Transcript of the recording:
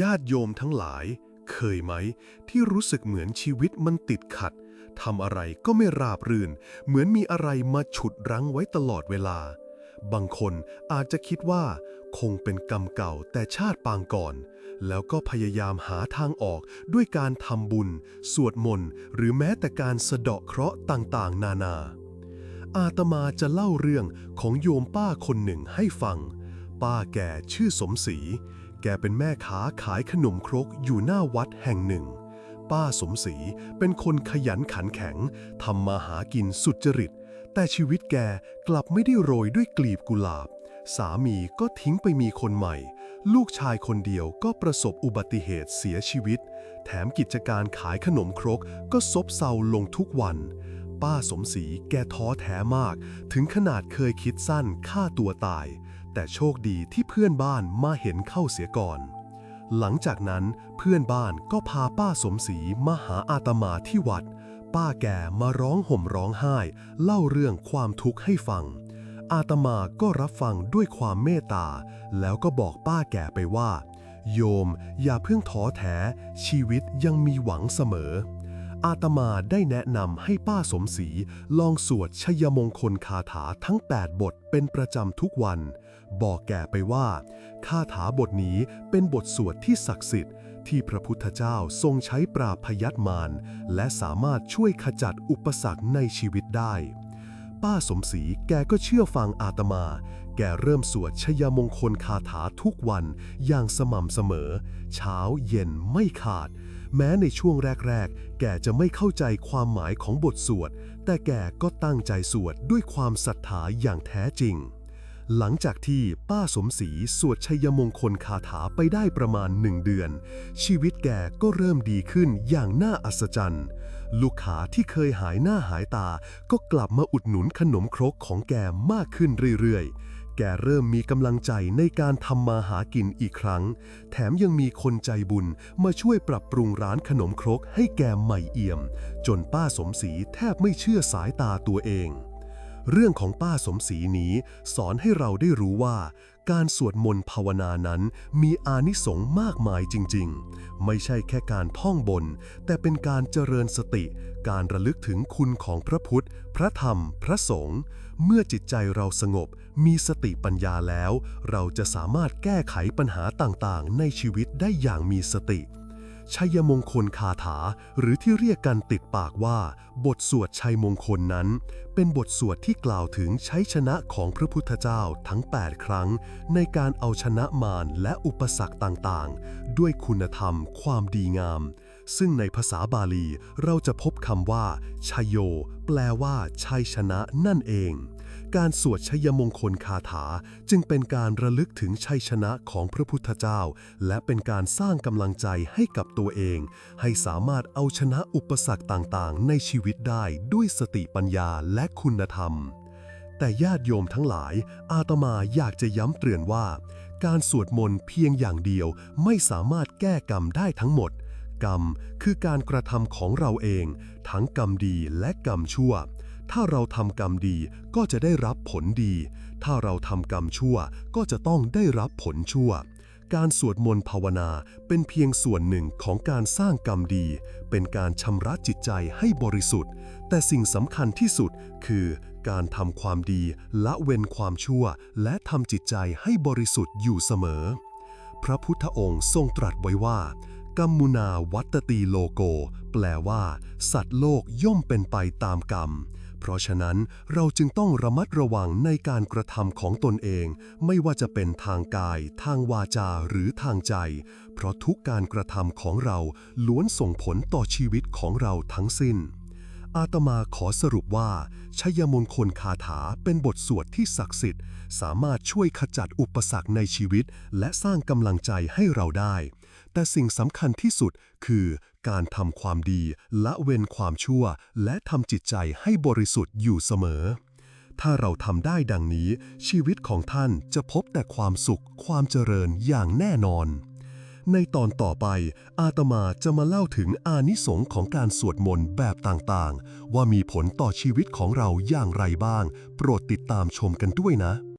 ญาติโยมทั้งหลาย เคยไหม ที่รู้สึกเหมือนชีวิตมันติดขัดทำอะไรก็ไม่ราบรื่น เหมือนมีอะไรมาฉุดรั้งไว้ตลอดเวลา บางคนอาจจะคิดว่า คงเป็นกรรมเก่าแต่ชาติปางก่อน แล้วก็พยายามหาทางออกด้วยการทำบุญ สวดมนต์ หรือแม้แต่การสะเดาะเคราะห์ต่างๆ นานา อาตมาจะเล่าเรื่องของโยมป้าคนหนึ่งให้ฟัง ป้าแก่ชื่อสมศรี แกเป็นแม่ค้าขายขนมครกอยู่หน้าวัดแห่งหนึ่ง ป้าสมศรีเป็นคนขยันขันแข็งทำมาหากินสุจริต แต่ชีวิตแกกลับไม่ได้โรยด้วยกลีบกุหลาบ สามีก็ทิ้งไปมีคนใหม่ ลูกชายคนเดียวก็ประสบอุบัติเหตุเสียชีวิต แถมกิจการขายขนมครกก็ซบเซาลงทุกวัน ป้าสมศรีแกท้อแท้มาก ถึงขนาดเคยคิดสั้นฆ่าตัวตาย แต่โชคดีที่เพื่อนบ้านมาเห็นเข้าเสียก่อน หลังจากนั้นเพื่อนบ้านก็พาป้าสมศรีมาหาอาตมาที่วัด ป้าแก่มาร้องห่มร้องไห้ เล่าเรื่องความทุกข์ให้ฟัง อาตมาก็รับฟังด้วยความเมตตา แล้วก็บอกป้าแก่ไปว่า โยมอย่าเพิ่งท้อแท้ ชีวิตยังมีหวังเสมออาตมาได้แนะนำให้ป้าสมศรีลองสวดชยมงคลคาถาทั้ง 8 บทเป็นประจำทุกวัน บอกแก่ไปว่าคาถาบทนี้เป็นบทสวดที่ศักดิ์สิทธิ์ ที่พระพุทธเจ้าทรงใช้ปราบพยัตมารและสามารถช่วยขจัดอุปสรรคในชีวิตได้ ป้าสมศรีแกก็เชื่อฟังอาตมา แกเริ่มสวดชยมงคลคาถาทุกวันอย่างสม่ำเสมอ เช้าเย็นไม่ขาด แม้ในช่วงแรก ๆ แกจะไม่เข้าใจความหมายของบทสวด แต่แกก็ตั้งใจสวดด้วยความศรัทธาอย่างแท้จริง หลังจากที่ป้าสมศรีสวดชัยมงคลคาถาไปได้ประมาณหนึ่งเดือน ชีวิตแกก็เริ่มดีขึ้นอย่างน่าอัศจรรย์ ลูกค้าที่เคยหายหน้าหายตา ก็กลับมาอุดหนุนขนมครกของแกมากขึ้นเรื่อยๆ แกเริ่มมีกำลังใจในการทำมาหากินอีกครั้ง แถมยังมีคนใจบุญมาช่วยปรับปรุงร้านขนมครกให้แกใหม่เอี่ยม จนป้าสมศรีแทบไม่เชื่อสายตาตัวเอง เรื่องของป้าสมศรีนี้ สอนให้เราได้รู้ว่า การสวดมนต์ภาวนานั้นมีอานิสงส์มากมายจริง ๆ ไม่ใช่แค่การท่องบน แต่เป็นการเจริญสติ การระลึกถึงคุณของพระพุทธ พระธรรม พระสงฆ์เมื่อจิตใจเราสงบ มีสติปัญญาแล้ว เราจะสามารถแก้ไขปัญหาต่างๆ ในชีวิตได้อย่างมีสติ ชัยมงคลคาถา หรือที่เรียกกันติดปากว่า บทสวดชัยมงคลนั้น เป็นบทสวดที่กล่าวถึงชัยชนะของพระพุทธเจ้าทั้ง 8 ครั้ง ในการเอาชนะมารและอุปสรรคต่างๆ ด้วยคุณธรรม ความดีงาม ซึ่งในภาษาบาลีเราจะพบคำว่าชัยโย แปลว่าชัยชนะนั่นเอง การสวดชัยมงคลคาถาจึงเป็นการระลึกถึงชัยชนะของพระพุทธเจ้า และเป็นการสร้างกำลังใจให้กับตัวเอง ให้สามารถเอาชนะอุปสรรคต่างๆ ในชีวิตได้ด้วยสติปัญญาและคุณธรรม แต่ญาติโยมทั้งหลาย อาตมาอยากจะย้ำเตือนว่า การสวดมนต์เพียงอย่างเดียวไม่สามารถแก้กรรมได้ทั้งหมด กรรมคือการกระทำของเราเอง ทั้งกรรมดีและกรรมชั่ว ถ้าเราทำกรรมดีก็จะได้รับผลดี ถ้าเราทำกรรมชั่วก็จะต้องได้รับผลชั่ว การสวดมนต์ภาวนาเป็นเพียงส่วนหนึ่งของการสร้างกรรมดี เป็นการชำระจิตใจให้บริสุทธิ์ แต่สิ่งสำคัญที่สุดคือการทำความดี ละเว้นความชั่ว และทำจิตใจให้บริสุทธิ์อยู่เสมอ พระพุทธองค์ทรงตรัสไว้ว่ากัมมุนาวัตตีโลโก แปลว่า สัตว์โลกย่อมเป็นไปตามกรรม เพราะฉะนั้นเราจึงต้องระมัดระวังในการกระทำของตนเอง ไม่ว่าจะเป็นทางกาย ทางวาจาหรือทางใจ เพราะทุกการกระทำของเราล้วนส่งผลต่อชีวิตของเราทั้งสิ้น อาตมาขอสรุปว่า ชัยมงคลคาถาเป็นบทสวดที่ศักดิ์สิทธิ์ สามารถช่วยขจัดอุปสรรคในชีวิต และสร้างกำลังใจให้เราได้ แต่สิ่งสำคัญที่สุดคือการทำความดี ละเว้นความชั่ว และทำจิตใจให้บริสุทธิ์อยู่เสมอ ถ้าเราทำได้ดังนี้ ชีวิตของท่านจะพบแต่ความสุข ความเจริญอย่างแน่นอน ในตอนต่อไป อาตมาจะมาเล่าถึงอานิสงส์ของการสวดมนต์แบบต่างๆ ว่ามีผลต่อชีวิตของเราอย่างไรบ้าง โปรดติดตามชมกันด้วยนะ